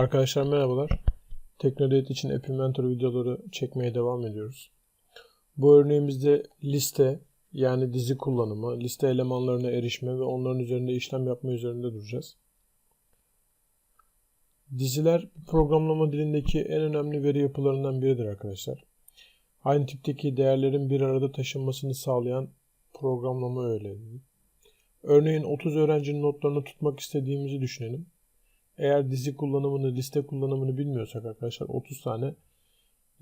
Arkadaşlar merhabalar. Teknodate için App Inventor videoları çekmeye devam ediyoruz. Bu örneğimizde liste yani dizi kullanımı, liste elemanlarına erişme ve onların üzerinde işlem yapma üzerinde duracağız. Diziler programlama dilindeki en önemli veri yapılarından biridir arkadaşlar. Aynı tipteki değerlerin bir arada taşınmasını sağlayan programlama öğeleri. Örneğin 30 öğrencinin notlarını tutmak istediğimizi düşünelim. Eğer dizi kullanımını, liste kullanımını bilmiyorsak arkadaşlar 30 tane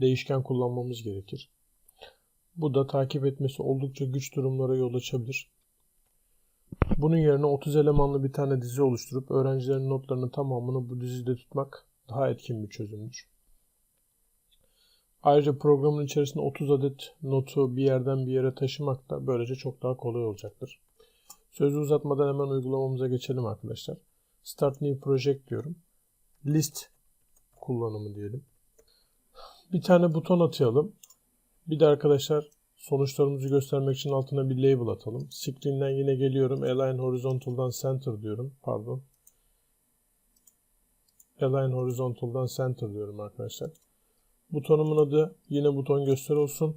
değişken kullanmamız gerekir. Bu da takip etmesi oldukça güç durumlara yol açabilir. Bunun yerine 30 elemanlı bir tane dizi oluşturup öğrencilerin notlarının tamamını bu dizide tutmak daha etkin bir çözümdür. Ayrıca programın içerisinde 30 adet notu bir yerden bir yere taşımak da böylece çok daha kolay olacaktır. Sözü uzatmadan hemen uygulamamıza geçelim arkadaşlar. Start New Project diyorum. List kullanımı diyelim. Bir tane buton atayalım. Bir de arkadaşlar sonuçlarımızı göstermek için altına bir label atalım. Screen'den yine geliyorum. Align Horizontal'dan Center diyorum. Pardon. Align Horizontal'dan Center diyorum arkadaşlar. Butonumun adı yine buton göster olsun.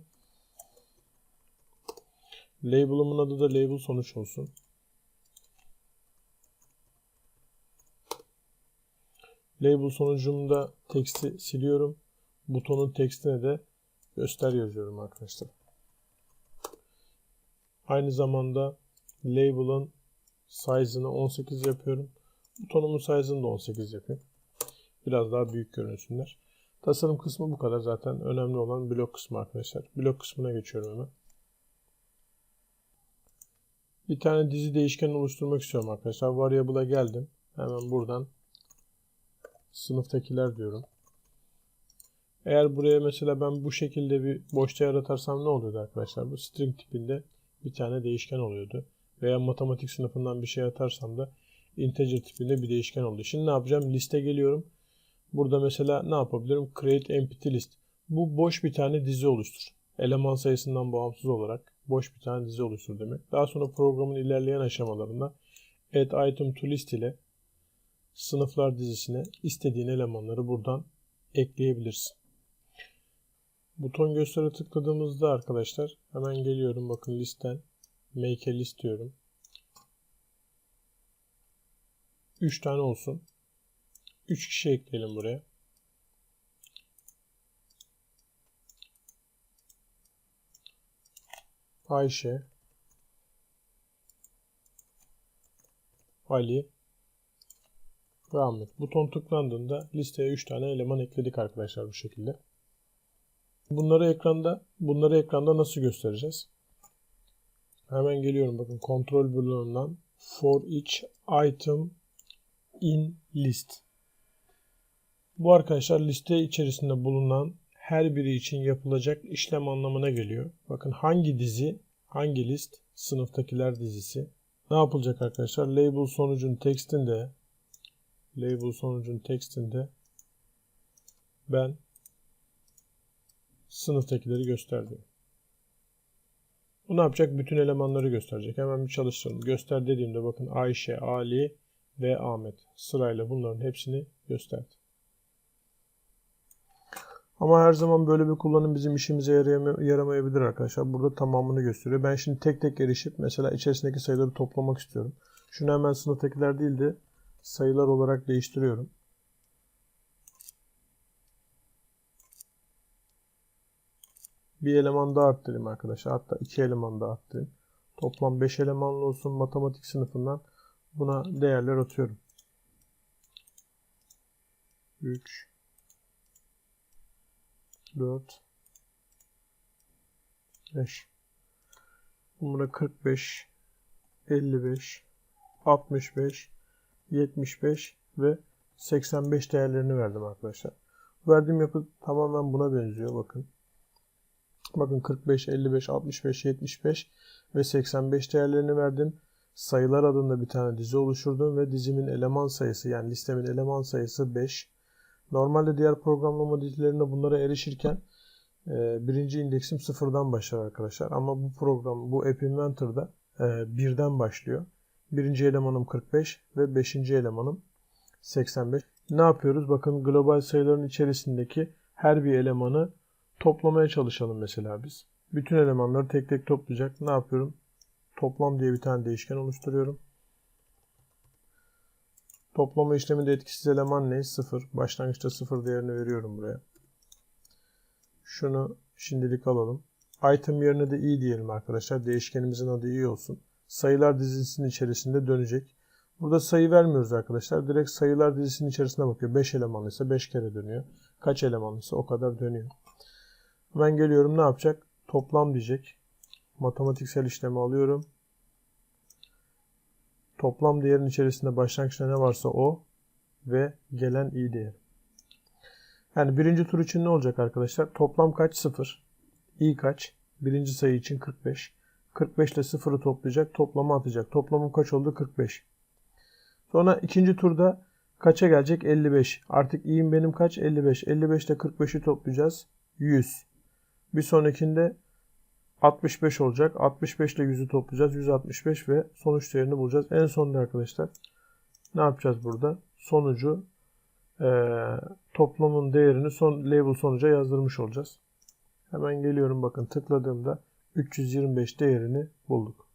Label'ımın adı da label sonuç olsun. Label sonucumda teksti siliyorum. Butonun tekstine de göster yazıyorum arkadaşlar. Aynı zamanda label'ın size'ını 18 yapıyorum. Butonumun size'ını da 18 yapayım. Biraz daha büyük görünsünler. Tasarım kısmı bu kadar zaten. Önemli olan blok kısmı arkadaşlar. Blok kısmına geçiyorum hemen. Bir tane dizi değişken oluşturmak istiyorum arkadaşlar. Variable'a geldim. Hemen buradan sınıftakiler diyorum. Eğer buraya mesela ben bu şekilde bir boş değer atarsam ne oluyordu arkadaşlar? Bu string tipinde bir tane değişken oluyordu. Veya matematik sınıfından bir şey atarsam da integer tipinde bir değişken oldu. Şimdi ne yapacağım? Liste geliyorum. Burada mesela ne yapabilirim? Create empty list. Bu boş bir tane dizi oluştur. Eleman sayısından bağımsız olarak boş bir tane dizi oluştur demek. Daha sonra programın ilerleyen aşamalarında add item to list ile sınıflar dizisine istediğin elemanları buradan ekleyebilirsin. Buton göstere tıkladığımızda arkadaşlar hemen geliyorum bakın listten make a list diyorum. 3 tane olsun. 3 kişi ekleyelim buraya. Ayşe Ali Ahmet. Buton tıklandığında listeye 3 tane eleman ekledik arkadaşlar bu şekilde. Bunları ekranda bunları ekranda nasıl göstereceğiz? Hemen geliyorum bakın kontrol bloğundan for each item in list. Bu arkadaşlar liste içerisinde bulunan her biri için yapılacak işlem anlamına geliyor. Bakın hangi dizi, hangi list? Sınıftakiler dizisi. Ne yapılacak arkadaşlar? Label sonucun tekstinde label sonucun tekstinde ben sınıftakileri gösterdim. Bu ne yapacak? Bütün elemanları gösterecek. Hemen bir çalıştıralım. Göster dediğimde bakın Ayşe, Ali ve Ahmet sırayla bunların hepsini gösterdi. Ama her zaman böyle bir kullanım bizim işimize yaramayabilir arkadaşlar. Burada tamamını gösteriyor. Ben şimdi tek tek erişip mesela içerisindeki sayıları toplamak istiyorum. Şunu hemen sınıftakiler değil de sayılar olarak değiştiriyorum. Bir eleman daha arttırayım arkadaşlar. Hatta iki eleman daha arttırayım. Toplam 5 elemanlı olsun matematik sınıfından buna değerler atıyorum. 3 4 5 Buna 45 55 65 75 ve 85 değerlerini verdim arkadaşlar. Verdiğim yapı tamamen buna benziyor bakın. Bakın 45, 55, 65, 75 ve 85 değerlerini verdim. Sayılar adında bir tane dizi oluşturdum ve dizimin eleman sayısı yani listemin eleman sayısı 5. Normalde diğer programlama dizilerinde bunlara erişirken e, birinci indeksim sıfırdan başlar arkadaşlar. Ama bu program, bu App Inventor'da e, birden başlıyor. Birinci elemanım 45 ve beşinci elemanım 85. ne yapıyoruz? Bakın global sayıların içerisindeki her bir elemanı toplamaya çalışalım mesela biz. Bütün elemanları tek tek toplayacak. Ne yapıyorum? Toplam diye bir tane değişken oluşturuyorum. Toplama işleminde etkisiz eleman ne? 0. Başlangıçta 0 değerini veriyorum buraya. Şunu şimdilik alalım. Item yerine de i diyelim arkadaşlar. Değişkenimizin adı i olsun. Sayılar dizisinin içerisinde dönecek. Burada sayı vermiyoruz arkadaşlar. Direkt sayılar dizisinin içerisine bakıyor. 5 elemanlıysa 5 kere dönüyor. Kaç elemanlıysa o kadar dönüyor. Ben geliyorum ne yapacak? Toplam diyecek. Matematiksel işlemi alıyorum. Toplam değerin içerisinde başlangıçta ne varsa o ve gelen i değer. Yani birinci tur için ne olacak arkadaşlar? Toplam kaç? 0. i kaç? Birinci sayı için 45. 45 ile 0'ı toplayacak. Toplama atacak. Toplamım kaç oldu? 45. Sonra ikinci turda kaça gelecek? 55. Artık i'im benim kaç? 55. 55 ile 45'i toplayacağız. 100. Bir sonrakinde 65 olacak. 65 ile 100'ü toplayacağız. 165 ve sonuç değerini bulacağız. En sonunda arkadaşlar ne yapacağız burada? Sonucu e, toplamın değerini son label sonuca yazdırmış olacağız. Hemen geliyorum bakın tıkladığımda 325 değerini bulduk.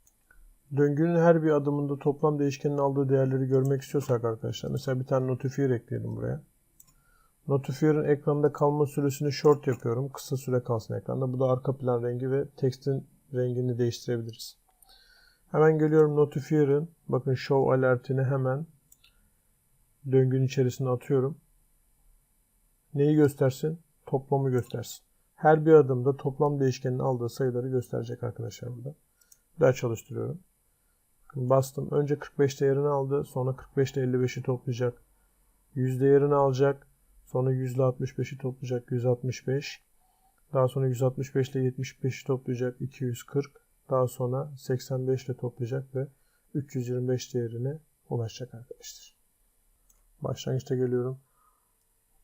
Döngünün her bir adımında toplam değişkenin aldığı değerleri görmek istiyorsak arkadaşlar mesela bir tane notifier ekleyelim buraya. Notifier'ın ekranda kalma süresini short yapıyorum. Kısa süre kalsın ekranda. Bu da arka plan rengi ve tekstin rengini değiştirebiliriz. Hemen geliyorum Notifier'ın bakın show alertini hemen döngünün içerisine atıyorum. Neyi göstersin? Toplamı göstersin. Her bir adımda toplam değişkenin aldığı sayıları gösterecek arkadaşlar burada. Daha çalıştırıyorum. Bakın bastım. Önce 45 değerini aldı. Sonra 45 ile 55'i toplayacak. 100 değerini alacak. Sonra 100 ile 65'i toplayacak 165. Daha sonra 165 ile 75'i toplayacak 240. Daha sonra 85 ile toplayacak ve 325 değerine ulaşacak arkadaşlar. Başlangıçta geliyorum.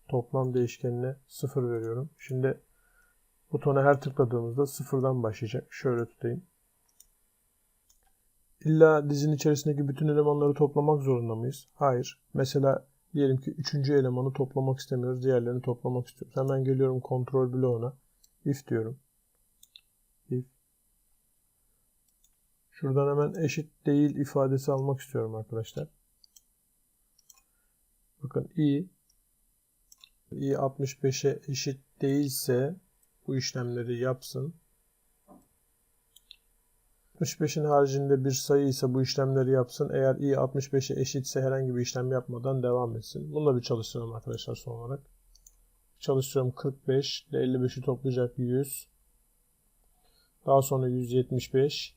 Toplam değişkenine 0 veriyorum. Şimdi butona her tıkladığımızda sıfırdan başlayacak. Şöyle tutayım. İlla dizinin içerisindeki bütün elemanları toplamak zorunda mıyız? Hayır. Mesela Diyelim ki üçüncü elemanı toplamak istemiyoruz. Diğerlerini toplamak istiyoruz. Hemen geliyorum kontrol bloğuna. If diyorum. If. Şuradan hemen eşit değil ifadesi almak istiyorum arkadaşlar. Bakın i i 65'e eşit değilse bu işlemleri yapsın. 65'in haricinde bir sayı ise bu işlemleri yapsın. Eğer i 65'e eşitse herhangi bir işlem yapmadan devam etsin. Bunu da bir çalıştıralım arkadaşlar son olarak. Çalıştırıyorum 45 ile 55'i toplayacak 100. Daha sonra 175.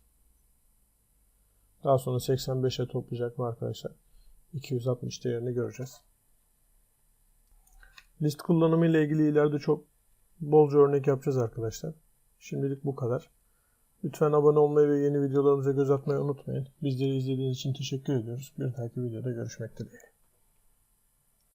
Daha sonra 85'e toplayacak mı arkadaşlar? 260 değerini göreceğiz. List kullanımı ile ilgili ileride çok bolca örnek yapacağız arkadaşlar. Şimdilik bu kadar. Lütfen abone olmayı ve yeni videolarımıza göz atmayı unutmayın. Bizleri izlediğiniz için teşekkür ediyoruz. Bir dahaki videoda görüşmek dileğiyle.